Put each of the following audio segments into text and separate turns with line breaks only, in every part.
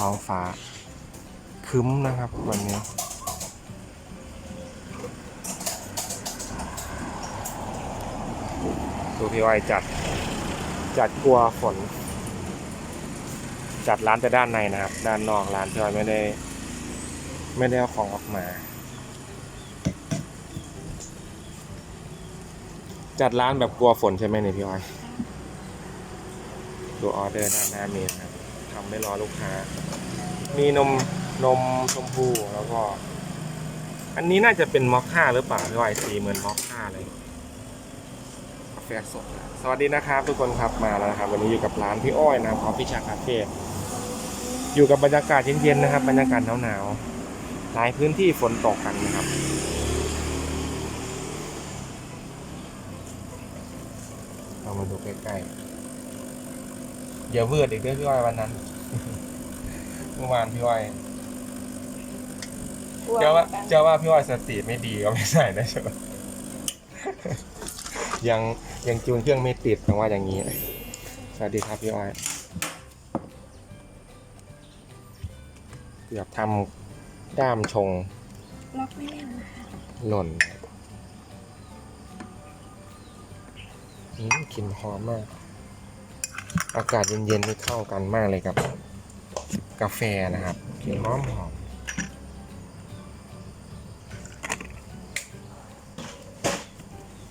ท้องฟ้าคึ้มนะครับวันนี้ ดูพี่อ้อยจัด จัดกลัวฝน จัดร้านแต่ด้านในนะครับ ด้านนอกร้านพี่อ้อยไม่ได้ ไม่ได้เอาของออกมา จัดร้านแบบกลัวฝนใช่ไหมเนี่ยพี่อ้อย ดูออเดอร์ด้านหน้าเมนครับำไม่รอลูกค้า มีนมนมชมพูแล้วก็ อันนี้น่าจะเป็นมอคค่าหรือเปล่าพี่อ้อยสีเหมือนมอคค่าเลยกาแฟสดนะสวัสดีนะครับทุกคนครับมาแล้วนะครับ วันนี้อยู่กับร้านพี่อ้อยนะครับคอฟฟี่ชาคาเฟ่อยู่กับบรรยากาศเย็นๆนะครับ บรรยากาศหนาวๆหลายพื้นที่ฝนตกกันนะครับเรามาดูใกล้ๆ อย่าเวิร์ดอีกเด้อพี่อ้อยวันนั้น เมื่อวานพี่อ้อยเจ้าว่าเจ้าว่าพี่อ้อยสติไม่ดีก็ไม่ใช่นะใช่ไหม ยังยังจูนเครื่องไม่ติดต้องว่าอย่างนี้ สวัสดีครับพี่อ้อยเกือบทำด้ามชง
ล็อกไม่แน่นนะคะ
หล่นอืมกลิ่นหอมมาก อากาศเย็นๆนี่เข้ากันมากเลยกับ กาแฟนะครับกลิ่นหอมหอม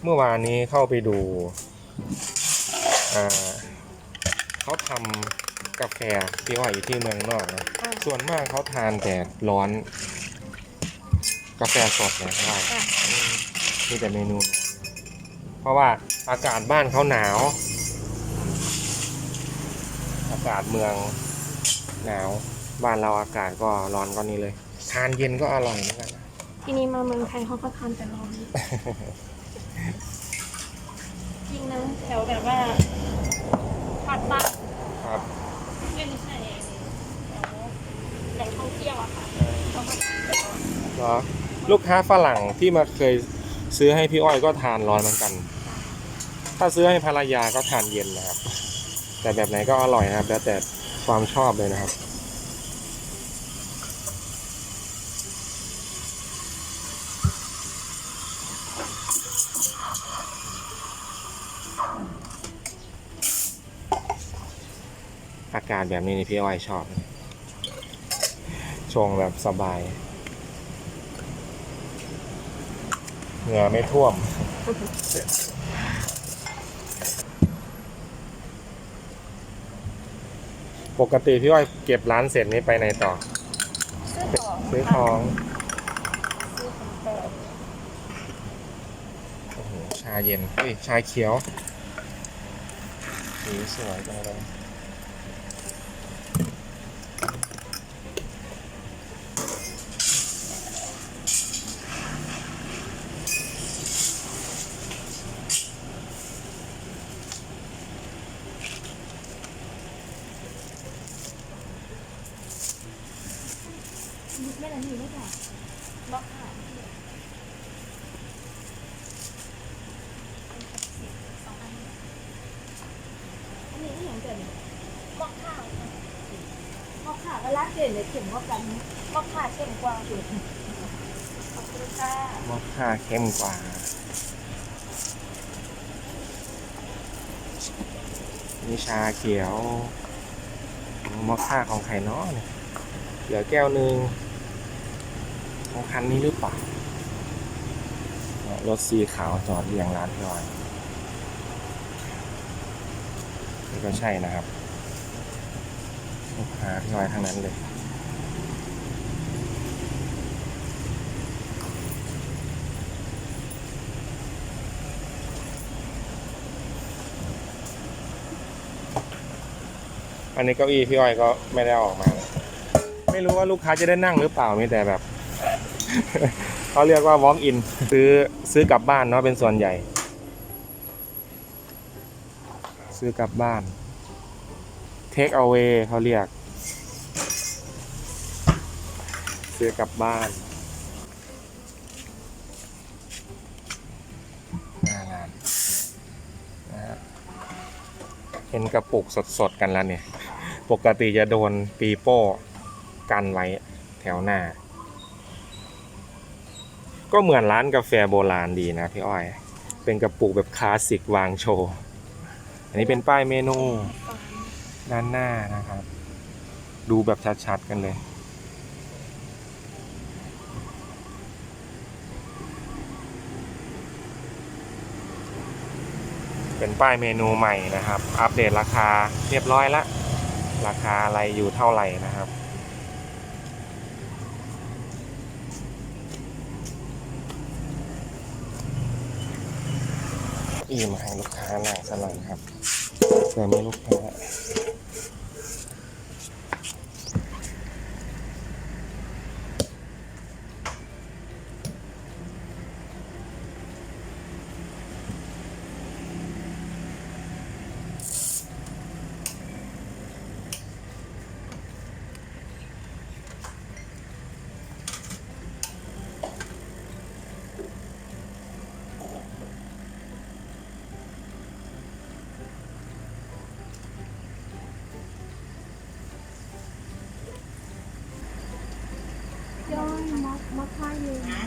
เมื่อวานนี้เข้าไปดูอ่าเขาทำกาแฟที่ว่าอยู่ที่เมืองนอกนะ
อะ
ส่วนมากเขาทานแต่ร้อน กาแฟสดเนี่ยว่า
อะ
อืมมีแต่เมนูร้อนเพราะว่าอากาศบ้านเขาหนาวอากาศเมืองหนาว บ้านเราอากาศก็ร้อนก็นี้เลย ทานเย็นก็อร่อยเหมือนกันนะ
ทีนี้มาเมืองไทยเขาก็ทานแต่ร้อนจริงนะแถวแบบว่าภาคใต้
ครับ
ไม่ใช่แถวแหล่งท่องเที่ยวอะค่ะเขาก็ทานแต่ร้อน
เหรอลูกค้าฝรั่งที่มาเคยซื้อให้พี่อ้อยก็ทานร้อนเหมือนกัน ถ้าซื้อให้ภรรยาก็ทานเย็นนะครับ แต่แบบไหนก็อร่อยนะครับ แล้วแต่ความชอบเลยนะครับ อากาศแบบนี้นี่พี่อ้อยชอบ ชงแบบสบาย เหงื่อไม่ท่วม ปกติพี่อ้อยเก็บร้านเสร็จนี้ไปไหนต่อ
ซื้อของ
ซื้อของ
ซื้อของต่อ
โอ้โหชาเย็นเฮ้ยชาเขียวสีสวยจังเลย
ไม่ละนี่ไม่ได้ล็อกค่ะสองอันอันนี้ที่ย่างเกิดล็อกข้าวล็อกข้าวเวลาเกิดเลยเข็มกว่ากันล็อกข้าวเข้มกว่าอยู่ขอบคุณค่ะ
มอคค่าเข้มกว่านี่ชาเขียวมอคค่าของไข่น้อเนี่ยเหลือแก้วหนึ่ง ของคันนี้หรือเปล่ารถสีขาวจอดเรียงร้านพี่อ้อยนี่ก็ใช่นะครับลูกค้าพี่อ้อยทั้งนั้นเลยอันนี้เก้าอี้พี่อ้อยก็ไม่ได้อออกมา ไม่รู้ว่าลูกค้าจะได้นั่งหรือเปล่ามีแต่แบบ เขาเรียกว่า walk in ซื้อซื้อกลับบ้านเนาะเป็นส่วนใหญ่ ซื้อกลับบ้าน take away เขาเรียก ซื้อกลับบ้านงานเห็นกระปุกสดๆกันแล้วเนี่ย ปกติจะโดนปีโป้กันไว้แถวหน้า ก็เหมือนร้านกาแฟโบราณดีนะพี่อ้อย เป็นกระปุกแบบคลาสสิกวางโชว์ อันนี้เป็นป้ายเมนูด้านหน้านะครับ ดูแบบชัดๆกันเลย เป็นป้ายเมนูใหม่นะครับ อัปเดตราคาเรียบร้อยละ ราคาอะไรอยู่เท่าไหร่นะครับ อีมาให้ลูกค้านั่งสลังครับแต่ไม่ลูกค้า
ย่อย มอ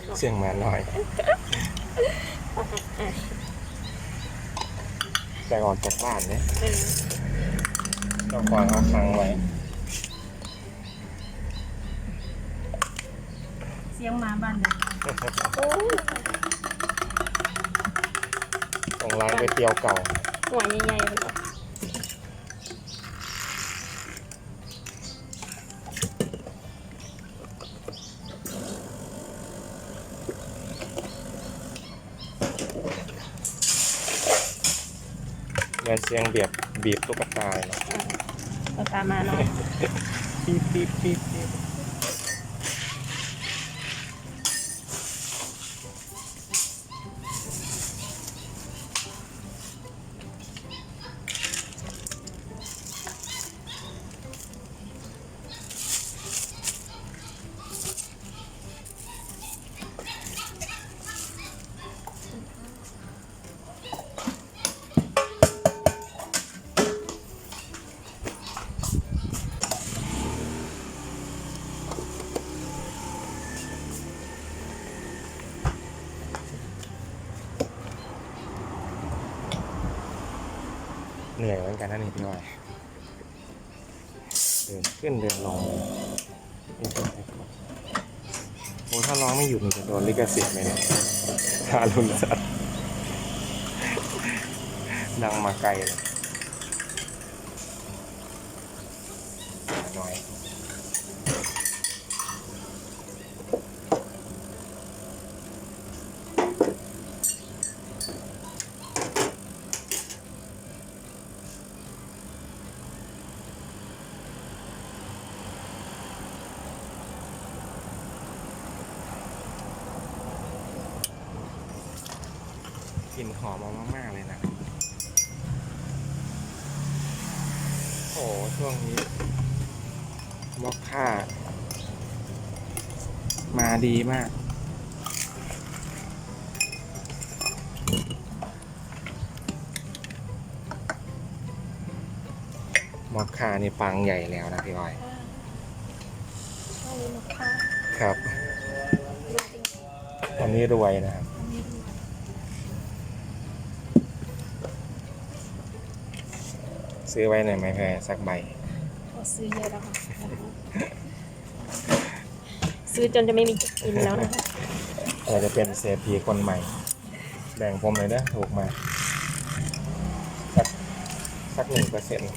เสียงของ
เสียงมาหน่อย แต่ก่อนจากบ้านเนี่ย
เออ
เจ้าของเอาค้างไว้
เสียงหมาบ้านเลยโอ้ย
ของร้านก๋วยเตี๋ยวเก่า
หัวใหญ่ๆ เลย
เงินเสียงเบียบบีบตุ๊กตาเลยนะ
เอาตามมาหน่อย
ปี๊บปี๊บปี๊บ นื่อยเหมือนกันนะนี่พี่วายเดินขึ้นเดินลงนี่เป็นไงครับโอ้ถ้าร้องไม่หยุดมันจะโดนลิขสิทธิ์ไหมเนี่ยทารุณสัตว์ดังมาไกลเลย ดีมากมอคค่านี่ปังใหญ่แล้วนะพี่อ้อย
อันนี้มอคค่า
ครับ
ดูจริง
อันนี้รวยนะครับ
อันนี้ดู
ซื้อไว้ในอยไหมแพรสักใบ
ขอซื้อเยอะแล้วค่ะ ซื้อจนจะไม่มีจะกินแล้วนะคะ
เราจะเป็นเศรษฐีคนใหม่ แบ่งผมเลยนะถูกมาสักสักหนึ่งเปอร์เซ็นต์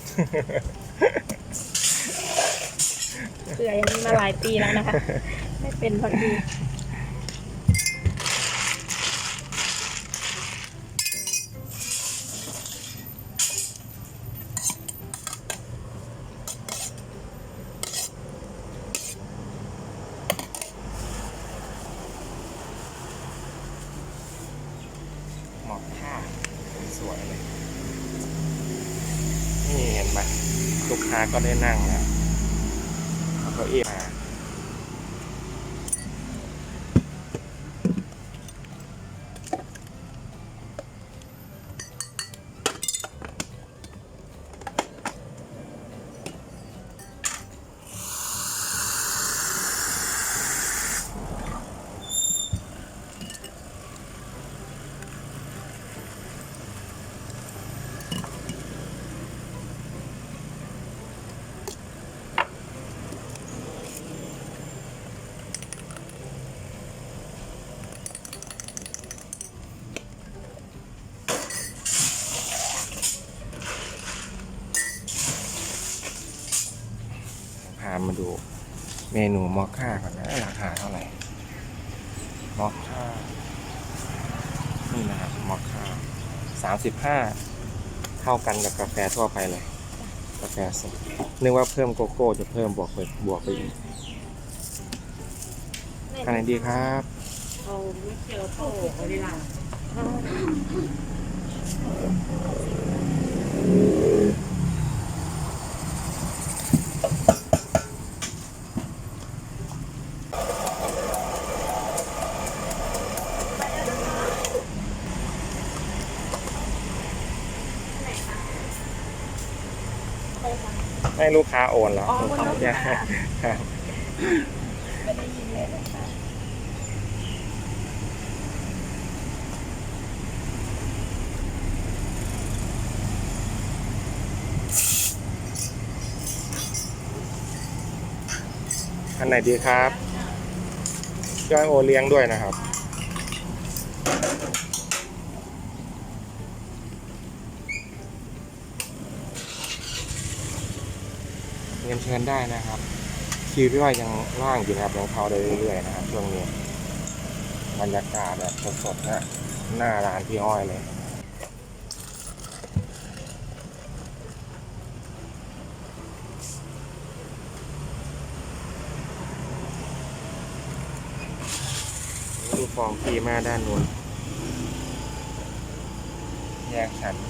เผื่ออย่างนี้มาหลายปีแล้วนะคะ ไม่เป็นพอดี
หมอกผ้าสวยเลย นี่เห็นไหมลูกค้าก็ได้นั่งแล้วเอาเก้าอี้มาพามาดูเมนูมอคค่าก่อนนะราคาเท่าไหร่มอคค่านี่นะครับมอคค่าสามสิบห้าเท่ากันกับกาแฟทั่วไปเลย กาแฟสดนึกว่าเพิ่มโกโก้จะเพิ่มบวกไปบวกไปอีกอันไหนดีครับ
เอาไม่เกียวโต้วานิลา
ให้ลูกค้าโอนแล้ว
อ๋อโอนแล้ว
ครับ
ไม่ได้ยินเลยนะคะ
อันไหนดีครับย่อยโอเลี้ยงด้วยนะครับ เรียนเชิญได้นะครับคิวพี่อ้อยยังว่างอยู่นะครับยังเข้าได้เรื่อยๆนะครับช่วงนี้บรรยากาศแบบสดๆนะหน้าร้านพี่อ้อยเลยดูฟองพีมาด้านนู้นแยกชั้น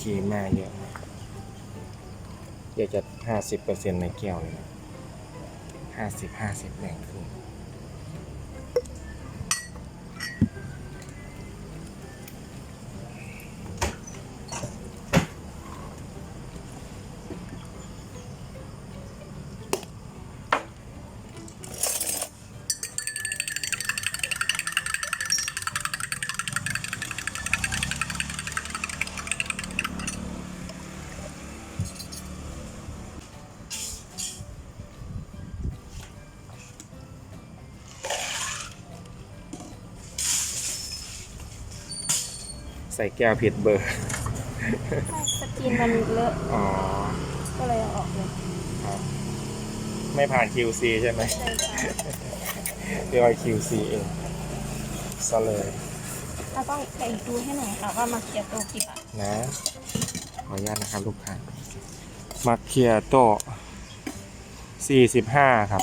ขีมาเยอะมากเดี๋ยวจะห้าสิบเปอร์เซ็นต์ในแก้วเลยนะห้าสิบห้าสิบแบ่งครึ่ง ส่แก้วผิดเบอร์
ไม่สกินมันเลอะ
อ๋อ
ก็เลยเอาออกเลย
ครับไม่ผ่าน QC ใช่ไหม
ใช่ค่ะ
เรียกว่า QC เองซะเลย
เราต้องไปดูให้หน่อยค่ะว่ามาเคียโตกี่บาท
นะ ขออนุญาตนะครับลูกค้ามาเคียโต้สี่สิบห้าครับ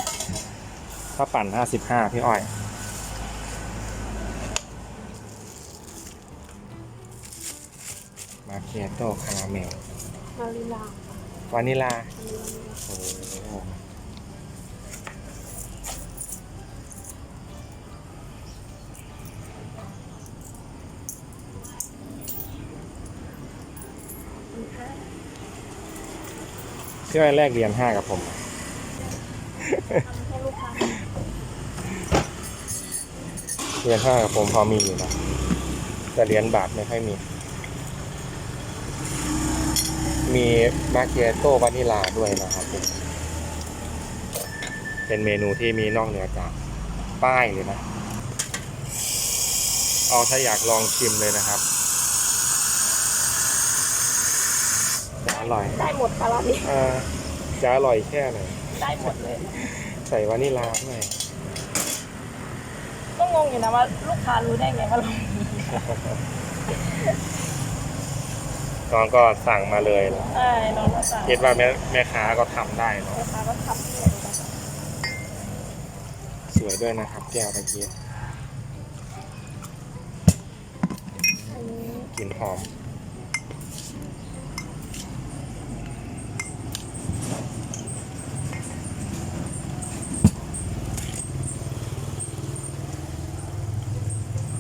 ถ้าปั่นห้าสิบห้าพี่อ้อย มาเคียโต้คาราเมล
มาริลาวา
นิลาโอ้โหพี่อ้อยแลกเหรียญห้ากับผม
ทำให้ลูกค้า
เหรียญห้ากับผมพอมีอยู่นะ แต่เหรียญบาทไม่ค่อยมี มีมาเคียโต้วานิลาด้วยนะครับผมเป็นเมนูที่มีนอกเหนือจากป้ายเลยนะ เอาถ้าอยากลองชิมเลยนะครับจะอร่อย
ได้หมดค่ะร้านนี้
เอ่อจะอร่อยแค่ไหน
ได้หมดเลย
ใส่วานิลาด้วย
ก็งงอยู่นะว่าลูกค้ารู้ได้ไงว่าเรามี
น้องก็สั่งมาเลยนะ
ใช่น้องก็สั่ง
คิดว่าแม่แม่ค้าก็ทำได้เนาะ
ลูกค้าก็ทำให้เลยนะคะ
สวยด้วยนะครับแก้วตะเกียบ
อันนี้
กลิ่นหอม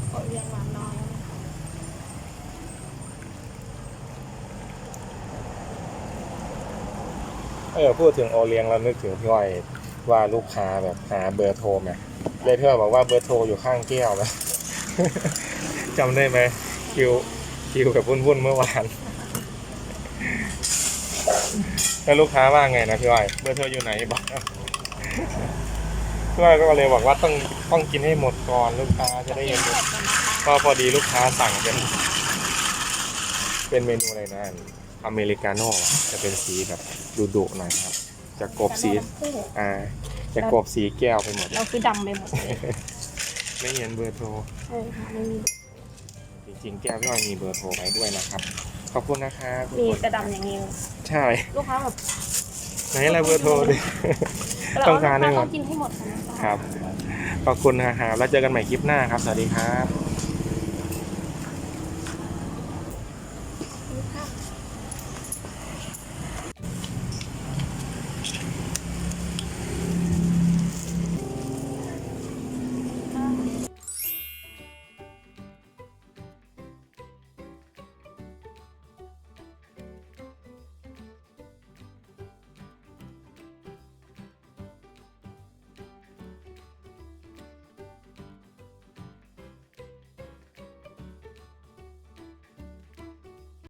ขอเรียนหวานน้อย
เออพูดถึงโอเลี้ยงแล้วนึกถึงพี่อ้อยว่าลูกค้าแบบหาเบอร์โทรไหมเลยพี่อ้อยบอกว่าเบอร์โทรอยู่ข้างแก้วนะจำได้ไหมคิวคิวกับวุ่นวุ่นๆเมื่อวานแล้วลูกค้าว่าไงนะพี่อ้อยเบอร์โทรอยู่ไหนบอกพี่อ้อยก็เลยบอกว่าต้องต้องกินให้หมดก่อนลูกค้าจะได้เห็นก็พอดีลูกค้าสั่งเป็นเป็นเมนูอะไรนะ อเมริกาโน่อะจะเป็นสีแบบดุๆหน่อยครับ จะกบสีอ่าจะกบสีแก้วไปหมด
เราคือดำไปหมดเลย
ไม่เห็นเบอร์โทร
ใช่ค่ะไม่มี
จริงๆแก้วพี่อ้อยมีเบอร์โทรไว้ด้วยนะครับ ขอบคุณนะครับทุก
มี
คน
แต่ดำอย่างนี้
ใช่
ลูกค้าแบบ
ไหนอะไรเบอร์โทรดิต้องการให้หม
ต้อ
ด
งกินให้หมดนะคะ
ครับ ขอบคุณนะครับแล้วเจอกันใหม่คลิปหน้าครับ สวัสดีครับ